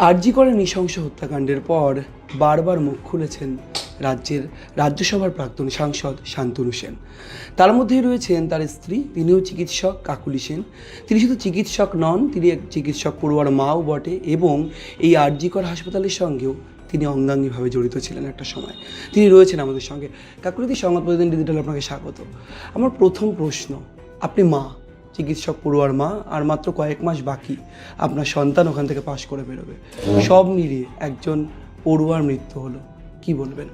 আরজি করে নৃশংস হত্যাকাণ্ডের পর বারবার মুখ খুলেছেন রাজ্যের রাজ্যসভার প্রাক্তন সাংসদ শান্তনু সেন। তার মধ্যেই রয়েছেন তার স্ত্রী, তিনিও চিকিৎসক কাকুলি সেন। তিনি শুধু চিকিৎসক নন, তিনি এক চিকিৎসক পড়ুয়ার মাও বটে এবং এই আরজিকর হাসপাতালের সঙ্গেও তিনি অঙ্গাঙ্গিভাবে জড়িত ছিলেন একটা সময়। তিনি রয়েছেন আমাদের সঙ্গে। কাকুলিদি সংবাদ প্রতিদিন ডিজিটাল আপনাকে স্বাগত। আমার প্রথম প্রশ্ন, আপনি মা? চিকিৎসক পড়ুয়ার মা আর মাত্র কয়েক মাস বাকি। আপনার সন্তান ওখান থেকে পাশ করে বেরোবে। সব মিলিয়ে একজন পড়ুয়ার মৃত্যু হলো। কি বলবেন?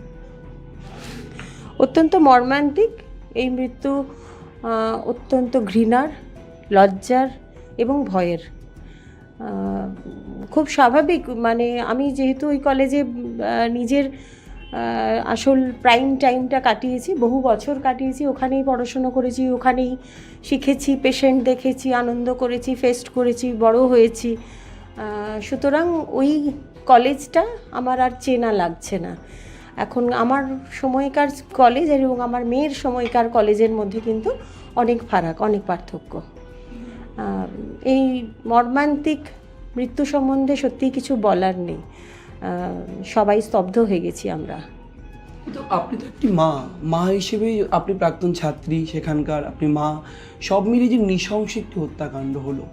অত্যন্ত মর্মান্তিক। এই মৃত্যু অত্যন্ত ঘৃণার, লজ্জার এবং ভয়ের। খুব স্বাভাবিক। মানে আমি যেহেতু ওই কলেজে নিজের আসল প্রাইম টাইমটা কাটিয়েছি, বহু বছর কাটিয়েছি, ওখানেই পড়াশুনো করেছি, ওখানেই শিখেছি পেশেন্ট দেখেছি, আনন্দ করেছি ফেস্ট করেছি, বড় হয়েছি। সুতরাং ওই কলেজটা আমার আর চেনা লাগছে না। এখন আমার সময়কার কলেজ এবং আমার মেয়ের সময়কার কলেজের মধ্যে কিন্তু অনেক ফারাক, অনেক পার্থক্য। এই মর্মান্তিক মৃত্যু সম্বন্ধে সত্যিই কিছু বলার নেই। সবাই স্তব্ধ হয়ে গেছি আমরা। কিন্তু আপনি তো একটি মা। মা হিসেবে আপনি প্রাক্তন ছাত্রী সেখানকার আপনি মা সব মিলিয়ে যে নৃশংস একটি হত্যাকাণ্ড হলো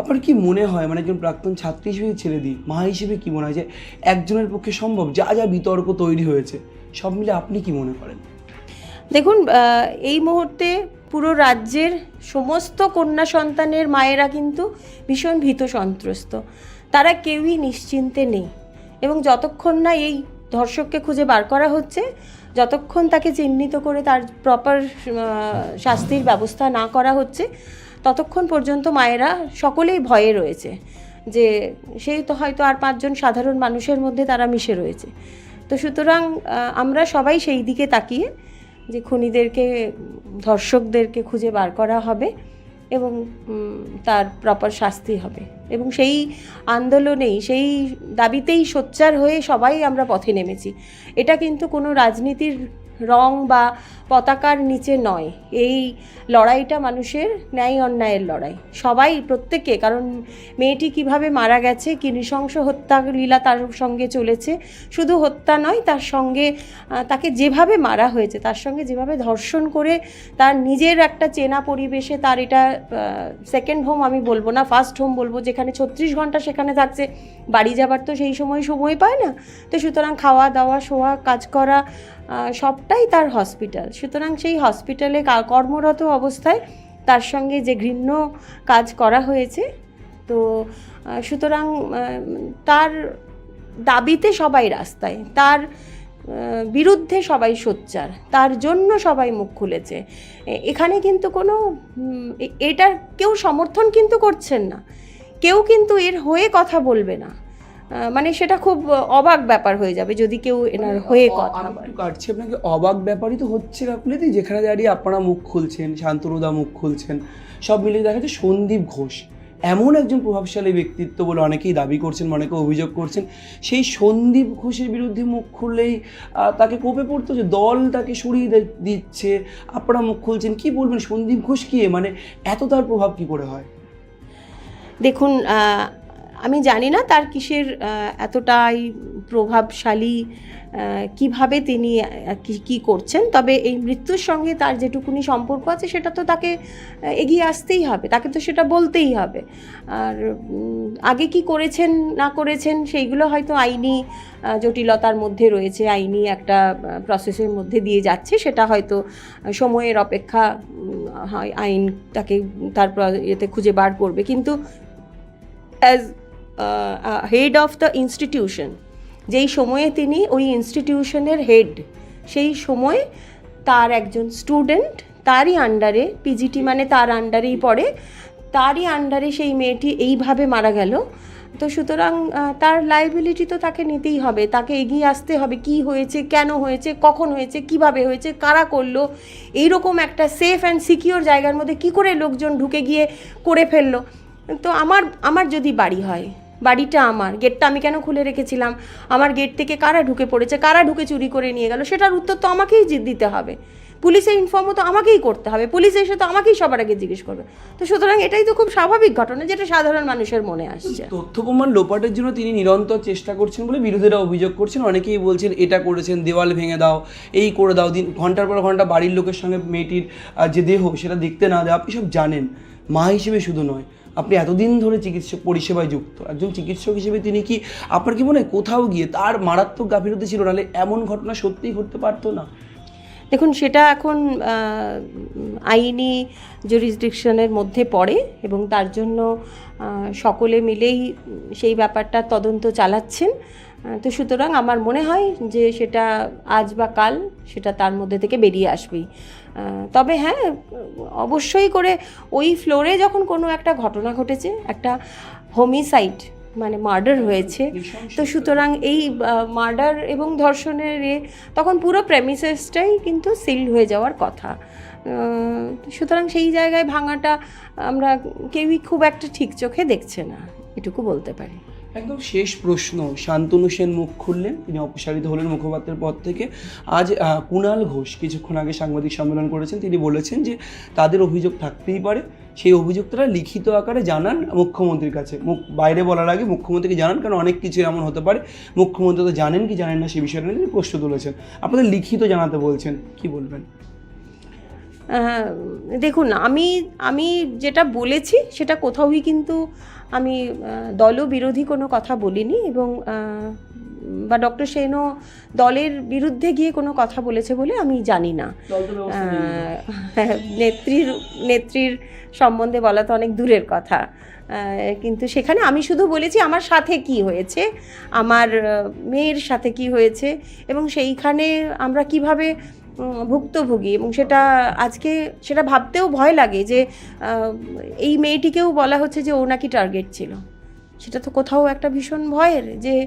আপনার কি মনে হয়? মানে একজন প্রাক্তন ছাত্রী হিসেবে ছেড়ে দিই মা হিসেবে কি মনে হয় যে একজনের পক্ষে সম্ভব? যা যা বিতর্ক তৈরি হয়েছে সব মিলে আপনি কি মনে করেন? দেখুন এই মুহূর্তে পুরো রাজ্যের সমস্ত কন্যা সন্তানের মায়েরা কিন্তু ভীষণ ভীত সন্ত্রস্ত। তারা কেউই নিশ্চিন্তে নেই। এবং যতক্ষণ না এই ধর্ষককে খুঁজে বার করা হচ্ছে, যতক্ষণ তাকে চিহ্নিত করে তার প্রপার শাস্তির ব্যবস্থা না করা হচ্ছে, ততক্ষণ পর্যন্ত মায়েরা সকলেই ভয়ে রয়েছে যে সেই তো হয়তো আর পাঁচজন সাধারণ মানুষের মধ্যে তারা মিশে রয়েছে। তো সুতরাং আমরা সবাই সেই দিকে তাকিয়ে যে খুনিদেরকে, ধর্ষকদেরকে খুঁজে বার করা হবে। এবং তার প্রপার শাস্তি হবে। এবং সেই আন্দোলনেই, সেই দাবিতেই সোচ্চার হয়ে সবাই আমরা পথে নেমেছি। এটা কিন্তু কোনো রাজনীতির রং বা পতাকার নিচে নয়। এই লড়াইটা মানুষের ন্যায় অন্যায়ের লড়াই। সবাই, প্রত্যেকে, কারণ মেয়েটি কীভাবে মারা গেছে, কি নৃশংস হত্যা লীলা তার সঙ্গে চলেছে, শুধু হত্যা নয়, তার সঙ্গে তাকে যেভাবে মারা হয়েছে, তার সঙ্গে যেভাবে ধর্ষণ করে তার নিজের একটা চেনা পরিবেশে তার এটা সেকেন্ড হোম আমি বলব না ফার্স্ট হোম বলব, যেখানে ছত্রিশ ঘণ্টা সেখানে থাকছে, বাড়ি যাবার তো সেই সময় সময় পায় না। তো সুতরাং খাওয়া দাওয়া শোয়া, কাজ করা সবটাই তার হসপিটাল সুতরাং সেই হসপিটালে কর্মরত অবস্থায় তার সঙ্গে যে ঘৃণ্য কাজ করা হয়েছে, তো সুতরাং তার দাবিতে সবাই রাস্তায়, তার বিরুদ্ধে সবাই সোচ্চার, তার জন্য সবাই মুখ খুলেছে। এখানে কিন্তু কোনো এটার কেউ সমর্থন কিন্তু করছেন না। কেউ কিন্তু এর হয়ে কথা বলবে না। মানে সেটা খুব অবাক ব্যাপার হয়ে যাবে যদি কেউ এনার হয়ে কথা কাটছি আপনাকে অবাক ব্যাপারই তো হচ্ছে কাকুলিদি যেখানে দাঁড়িয়ে আপনারা মুখ খুলছেন শান্তনুদা মুখ খুলছেন সব মিলিয়ে দেখা যাচ্ছে সন্দীপ ঘোষ এমন একজন প্রভাবশালী ব্যক্তিত্ব বলে অনেকেই দাবি করছেন অনেকে অভিযোগ করছেন সেই সন্দীপ ঘোষের বিরুদ্ধে মুখ খুললেই তাকে কোপে পড়তো যে দল তাকে সরিয়ে দিচ্ছে আপনারা মুখ খুলছেন কি বলবেন সন্দীপ ঘোষ কি মানে এত তার প্রভাব কি করে হয়? দেখুন আমি জানি না তার কিসের এতটাই প্রভাবশালী কীভাবে তিনি কি করছেন। তবে এই মৃত্যুর সঙ্গে তার যেটুকুনি সম্পর্ক আছে, সেটা তো তাকে এগিয়ে আসতেই হবে। তাকে তো সেটা বলতেই হবে। আর আগে কি করেছেন, না করেছেন, সেইগুলো হয়তো আইনি জটিলতার মধ্যে রয়েছে, আইনি একটা প্রসেসের মধ্যে দিয়ে যাচ্ছে। সেটা হয়তো সময়ের অপেক্ষা হয় আইন তাকে তার এতে খুঁজে বার করবে। কিন্তু as head of the institution যেই সময়ে তিনি ওই ইনস্টিটিউশনের হেড সেই সময় তার একজন স্টুডেন্ট তারই আন্ডারে পিজিটি মানে তার আন্ডারেই পড়ে, তারই আন্ডারে সেই মেয়েটি এইভাবে মারা গেল। তো সুতরাং তার লাইবিলিটি তো তাকে নিতেই হবে, তাকে এগিয়ে আসতে হবে, কি হয়েছে, কেন হয়েছে, কখন হয়েছে, কীভাবে হয়েছে, কারা করল, এইরকম একটা সেফ অ্যান্ড সিকিওর জায়গার মধ্যে কি করে লোকজন ঢুকে গিয়ে করে ফেলল। তো আমার আমার যদি বাড়ি হয় বাড়িটা আমার। গেটটা আমি কেন খুলে রেখেছিলাম? আমার গেট থেকে কারা ঢুকে পড়েছে? কারা ঢুকে চুরি করে নিয়ে গেল? সেটার উত্তর তো আমাকেই দিতে হবে। পুলিশে ইনফর্মও তো আমাকেই করতে হবে। পুলিশে এসে তো আমাকেই সবার আগে জিজ্ঞেস করবে। তো সুতরাং এটাই তো খুব স্বাভাবিক ঘটনা যেটা সাধারণ মানুষের মনে আসছে। তথ্য প্রমাণ লোপাটের জন্য তিনি নিরন্তর চেষ্টা করছেন বলে বিরোধীরা অভিযোগ করছেন। অনেকেই বলছেন এটা করেছেন দেওয়াল ভেঙে দাও এই করে দাও। দিন ঘণ্টার পর ঘণ্টা বাড়ির লোকের সঙ্গে মেয়েটির যে দেহ সেটা দেখতে না দেওয়া আপনি সব জানেন। মা হিসেবে শুধু নয় আপনি এতদিন ধরে চিকিৎসক পরিষেবায় যুক্ত। একজন চিকিৎসক হিসেবে তিনি কি আপনার কি মনে হয় কোথাও গিয়ে তার মারাত্মক গাফিলতি ছিল নাহলে এমন ঘটনা সত্যিই ঘটতে পারতো না? দেখুন, সেটা এখন আইনি জুরিসডিকশনের মধ্যে পড়ে এবং তার জন্য সকলে মিলেই সেই ব্যাপারটা তদন্ত চালাচ্ছেন। তো সুতরাং আমার মনে হয় যে সেটা আজ বা কাল সেটা তার মধ্যে থেকে বেরিয়ে আসবেই। তবে হ্যাঁ অবশ্যই করে ওই ফ্লোরে যখন কোনো একটা ঘটনা ঘটেছে একটা হোমিসাইড মানে মার্ডার হয়েছে তো সুতরাং এই মার্ডার এবং ধর্ষণের এ তখন পুরো প্রেমিসেসটাই কিন্তু সিল হয়ে যাওয়ার কথা। সুতরাং সেই জায়গায় ভাঙাটা আমরা কেউই খুব একটা ঠিক চোখে দেখছে না এটুকু বলতে পারি। একদম শেষ প্রশ্ন। শান্তনু সেন মুখ খুললেন, তিনি অপসারিত হলেন মুখপাত্রের পদ থেকে। আজ কুণাল ঘোষ কিছুক্ষণ আগে সাংবাদিক সম্মেলন করেছেন, তিনি বলেছেন যে তাদের অভিযোগ থাকতেই পারে। সেই অভিযোগ তারা লিখিত আকারে জানান মুখ্যমন্ত্রীর কাছে। মুখ, বাইরে বলার আগে মুখ্যমন্ত্রীকে জানান, কারণ অনেক কিছু এমন হতে পারে। মুখ্যমন্ত্রী তো জানেন কি জানেন না সে বিষয়টা নিয়ে তিনি প্রশ্ন তুলেছেন। আপনাদের লিখিত জানাতে বলছেন, কি বলবেন? দেখুন, আমি আমি যেটা বলেছি, সেটা কোথাওই কিন্তু আমি আহ, দল বিরোধী কোনো কথা বলিনি এবং বা ডক্টর সেনও দলের বিরুদ্ধে গিয়ে কোনো কথা বলেছে বলে আমি জানি না। নেত্রীর নেত্রীর সম্বন্ধে বলা তো অনেক দূরের কথা। কিন্তু সেখানে আমি শুধু বলেছি আমার সাথে কি হয়েছে আমার মেয়ের সাথে কি হয়েছে এবং সেইখানে আমরা কীভাবে ভুক্তভোগী এবং সেটা আজকে, সেটা ভাবতেও ভয় লাগে যে এই মেয়েটিকেও বলা হচ্ছে যে ও নাকি টার্গেট ছিল। সেটা তো কোথাও একটা ভীষণ ভয়ের যে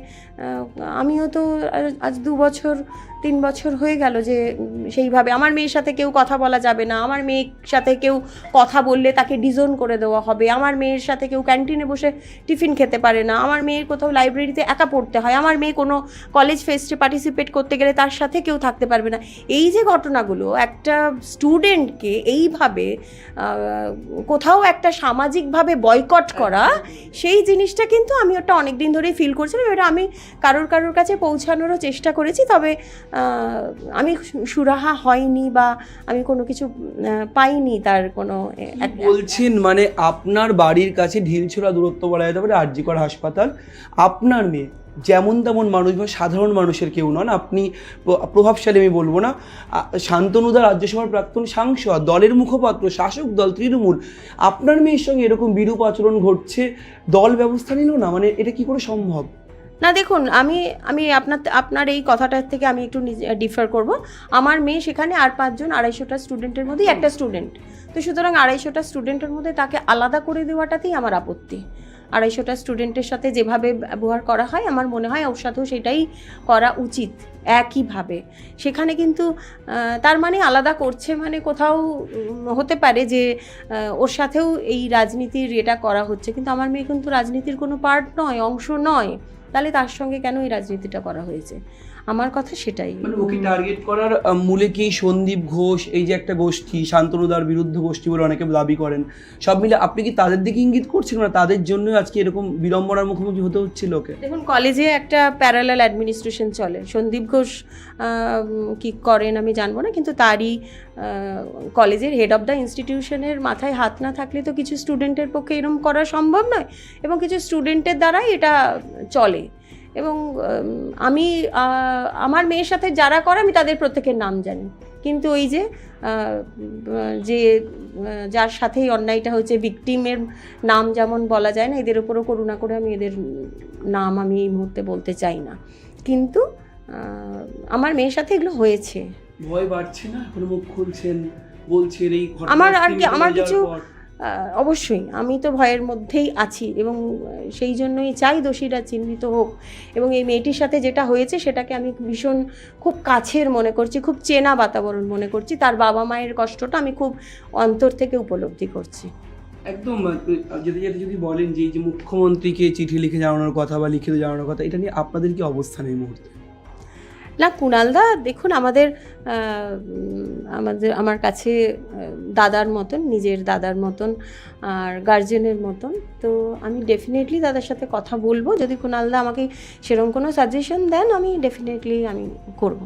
আমিও তো আজ- দু বছর তিন বছর হয়ে গেল যে সেইভাবে। আমার মেয়ের সাথে কেউ কথা বলা যাবে না। আমার মেয়ের সাথে কেউ কথা বললে তাকে ডিজোন করে দেওয়া হবে। আমার মেয়ের সাথে কেউ ক্যান্টিনে বসে টিফিন খেতে পারে না। আমার মেয়ের কোথাও লাইব্রেরিতে একা পড়তে হয়। আমার মেয়ে কোনো কলেজ ফেস্টে পার্টিসিপেট করতে গেলে তার সাথে কেউ থাকতে পারবে না। এই যে ঘটনাগুলো, একটা স্টুডেন্টকে এইভাবে কোথাও একটা সামাজিকভাবে বয়কট করা, সেই জিনিসটা কিন্তু আমি ওটা অনেক দিন ধরেই ফিল করছিলাম। এটা আমি কারোর কারোর কাছে পৌঁছানোরও চেষ্টা করেছি। তবে আমি সুরাহা হয়নি বা আমি কোনো কিছু পাইনি তার কোনো বলছেন? মানে আপনার বাড়ির কাছে ঢিলছোড়া দূরত্ব বলা যেতে পারে আরজিকর হাসপাতাল। আপনার মেয়ে যেমন তেমন মানুষ বা সাধারণ মানুষের কেউ নন। আপনি প্রভাবশালী আমি বলব না। শান্তনুদা রাজ্যসভার প্রাক্তন সাংসদ দলের মুখপাত্র শাসক দল তৃণমূল। আপনার মেয়ের সঙ্গে এরকম বিরূপ আচরণ ঘটছে দল ব্যবস্থা নিল না? মানে এটা কি করে সম্ভব? না, দেখুন, আমি আমি আপনার আপনার এই কথাটার থেকে আমি একটু ডিফার করব। আমার মেয়ে সেখানে আর পাঁচজন আড়াইশোটা স্টুডেন্টের মধ্যেই একটা স্টুডেন্ট তো সুতরাং আড়াইশোটা স্টুডেন্টের মধ্যে তাকে আলাদা করে দেওয়াটাতেই আমার আপত্তি। আড়াইশোটা স্টুডেন্টের সাথে যেভাবে ব্যবহার করা হয়, আমার মনে হয় ওর সাথেও সেটাই করা উচিত, একইভাবে। সেখানে কিন্তু তার মানে আলাদা করছে মানে কোথাও হতে পারে যে ওর সাথেও এই রাজনীতির এটা করা হচ্ছে। কিন্তু আমার মেয়ে কিন্তু রাজনীতির কোনো পার্ট নয়, অংশ নয়। তাহলে তার সঙ্গে কেন এই রাজনীতিটা করা হয়েছে? আমার কথা সেটাই। মানে ওকে টার্গেট করার মূলে কি সন্দীপ ঘোষ এই যে একটা গোষ্ঠী শান্তনুদার বিরুদ্ধ গোষ্ঠী বলে অনেকে দাবি করেন সব মিলে আপনি কি তাদের দিকে ইঙ্গিত করছেন না? তাদের জন্য আজকে এরকম বিড়ম্বনার মুখোমুখি হতে হচ্ছিল ওকে? দেখুন কলেজে একটা প্যারালাল অ্যাডমিনিস্ট্রেশন চলে। সন্দীপ ঘোষ কি করেন আমি জানব না কিন্তু তারই কলেজের হেড অফ দ্য ইনস্টিটিউশনের মাথায় হাত না থাকলে তো কিছু স্টুডেন্টের পক্ষে এরকম করা সম্ভব নয় এবং কিছু স্টুডেন্টের দ্বারাই এটা চলে। এবং আমি আমার মেয়ের সাথে যারা করে আমি তাদের প্রত্যেকের নাম জানি। কিন্তু ওই যে যে যার সাথেই অন্যায়টা হচ্ছে ভিকটিমের নাম যেমন বলা যায় না এদের উপরও করুণা করে আমি এদের নাম আমি এই মুহূর্তে বলতে চাই না। কিন্তু আমার মেয়ের সাথে এগুলো হয়েছে। ভয় বাড়ছে না? এখন মুখ খুলছেন বলছেন এই আমার আর কি- আমার কিছু- অবশ্যই, আমি তো ভয়ের মধ্যেই আছি এবং সেই জন্যই চাই দোষীরা চিহ্নিত হোক। এবং এই মেয়েটির সাথে যেটা হয়েছে, সেটাকে আমি ভীষণ খুব কাছের মনে করছি, খুব চেনা বাতাবরণ মনে করছি। তার বাবা মায়ের কষ্টটা আমি খুব অন্তর থেকে উপলব্ধি করছি। একদম যেতে যেতে যদি বলেন যে মুখ্যমন্ত্রীকে চিঠি লিখে জানানোর কথা বা লিখিত জানানোর কথা, এটা নিয়ে আপনাদের কি অবস্থান এই মুহূর্তে? না, কুণালদা, দেখুন আমাদের আমাদের, আমার কাছে দাদার মতন, নিজের দাদার মতন, আর গার্জেনের মতন। তো আমি ডেফিনেটলি দাদার সাথে কথা বলব। যদি কুণালদা আমাকে সেরকম কোনো সাজেশন দেন, আমি ডেফিনেটলি আমি করব।